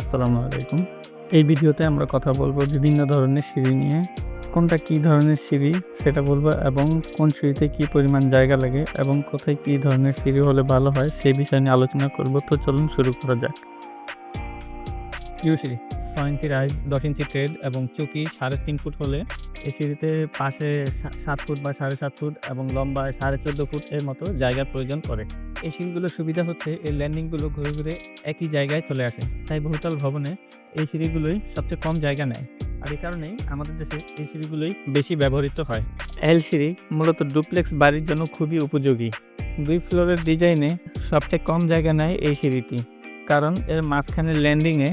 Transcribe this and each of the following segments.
আসসালামু আলাইকুম। এই ভিডিওতে আমরা কথা বলব বিভিন্ন ধরনের সিঁড়ি নিয়ে। কোনটা কি ধরনের সিঁড়ি, সেটা বলব এবং কোন সিঁড়িতে কি পরিমাণ জায়গা লাগে এবং কোথায় কি ধরনের সিঁড়ি হলে ভালো হয় সেই বিষয় নিয়ে আলোচনা করব। তো চলুন শুরু করা যাক। ইউ সিঁড়ি, ছয় ইঞ্চি রাইজ, দশ ইঞ্চি ট্রেড এবং চুকি সাড়ে তিন ফুট হলে এই সিঁড়িতে পাশে সাত ফুট বা সাড়ে সাত ফুট এবং লম্বা সাড়ে চোদ্দ ফুট এর মতো জায়গার প্রয়োজন পড়ে। এই সিঁড়িগুলোর সুবিধা হচ্ছে এই ল্যান্ডিংগুলো ঘুরে ঘুরে একই জায়গায় চলে আসে। তাই বহুতল ভবনে এই সিঁড়িগুলোই সবচেয়ে কম জায়গা নেয়। আর এই কারণেই আমাদের দেশে এই সিঁড়িগুলোই বেশি ব্যবহৃত হয়। এল সিঁড়ি মূলত ডুপ্লেক্স বাড়ির জন্য খুবই উপযোগী। দুই ফ্লোরের ডিজাইনে সবচেয়ে কম জায়গা নেয় এই সিঁড়িটি। কারণ এর মাঝখানে ল্যান্ডিংয়ে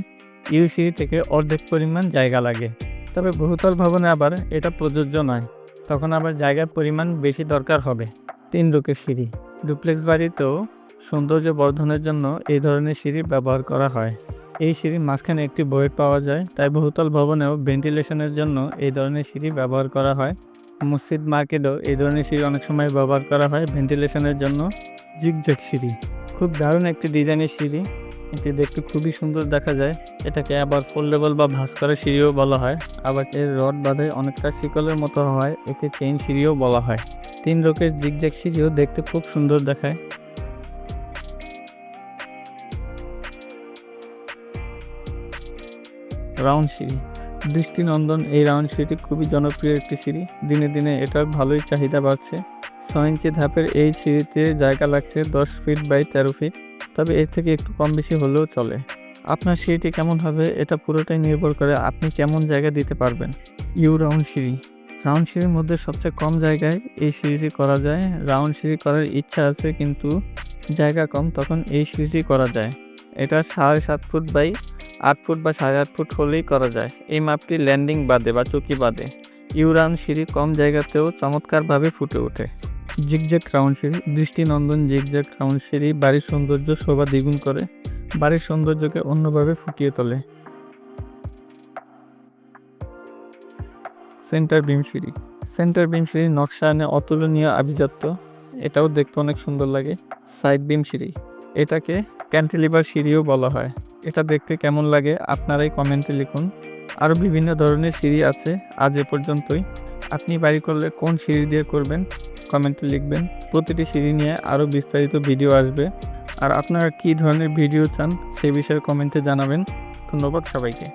ইউ সিঁড়ি থেকে অর্ধেক পরিমাণ জায়গা লাগে। তবে বহুতল ভবনে আবার এটা প্রযোজ্য নয়। তখন আবার জায়গার পরিমাণ বেশি দরকার হবে। তিন রুকের সিঁড়ি। ডুপ্লেক্স বাড়িতেও সৌন্দর্য বর্ধনের জন্য এই ধরনের সিঁড়ি ব্যবহার করা হয়। এই সিঁড়ির মাঝখানে একটি বয়েট পাওয়া যায়, তাই বহুতল ভবনেও ভেন্টিলেশনের জন্য এই ধরনের সিঁড়ি ব্যবহার করা হয়। মসজিদ মার্কেটেও এই ধরনের সিঁড়ি অনেক সময় ব্যবহার করা হয়, ভেন্টিলেশনের জন্য। জিগজ্যাগ সিঁড়ি। খুব দারুণ একটি ডিজাইনের সিঁড়ি। এটি দেখতে খুবই সুন্দর দেখা যায়। এটাকে আবার ফোল্ডেবল বা ভাঁজ করা সিঁড়িও বলা হয়। আবার এর রড বাঁধে অনেকটা শিকলের মতো হয়। একে চেইন সিঁড়িও বলা হয়। তিন রোকের জিগজ্যাগ সিঁড়িও দেখতে খুব সুন্দর দেখায়। রাউন্ড সিঁড়ি। দৃষ্টিনন্দন এই রাউন্ড সিঁড়িটি খুবই জনপ্রিয় একটি সিঁড়ি। দিনে দিনে এটার ভালোই চাহিদা বাড়ছে। ছয় ইঞ্চি ধাপের এই সিঁড়িতে জায়গা লাগছে দশ ফিট বাই তেরো ফিট তবে এর থেকে একটু কম বেশি হলেও চলে। আপনার সিঁড়িটি কেমন হবে এটা পুরোটাই নির্ভর করে আপনি কেমন জায়গা দিতে পারবেন। ইউ রাউন্ড সিঁড়ি। রাউন্ড সিঁড়ির মধ্যে সবচেয়ে কম জায়গায় এই সিঁড়িটি করা যায়। রাউন্ড সিঁড়ি করার ইচ্ছা আছে কিন্তু জায়গা কম, তখন এই সিঁড়িটি করা যায়। এটা সাড়ে সাত ফুট বাই আট ফুট বা সাড়ে আট ফুট হলেই করা যায়। এই মাপটি ল্যান্ডিং বাদে বা চুকি বাদে। ইউ রাউন্ড সিঁড়ি কম জায়গাতেও চমৎকারভাবে ফুটে ওঠে। জিগজ্যাগ রাউন্ড সিঁড়ি, দৃষ্টিনন্দন জিগজ্যাগ রাউন্ড সিঁড়ি, বাড়ির সৌন্দর্য শোভা দ্বিগুণ করে। বাড়ির সৌন্দর্যকে অন্যভাবে ফুটিয়ে তোলে। সেন্টার বিম সিঁড়ি। সেন্টার বিম সিঁড়ি নকশা আনে অতুলনীয় আভিজাত্য। এটাও দেখতে অনেক সুন্দর লাগে। সাইড বিম সিঁড়ি। এটাকে ক্যান্টিলিভার সিঁড়িও বলা হয়। এটা দেখতে কেমন লাগে আপনারাই কমেন্টে লিখুন। আরও বিভিন্ন ধরনের সিঁড়ি আছে। আজ এ পর্যন্তই। আপনি বাড়ি করলে কোন সিঁড়ি দিয়ে করবেন? কমেন্টে লিখবেন। প্রতিটি সিঁড়ি নিয়ে আরও বিস্তারিত ভিডিও আসবে। আর আপনারা কী ধরনের ভিডিও চান সে বিষয়ে কমেন্টে জানাবেন। ধন্যবাদ সবাইকে।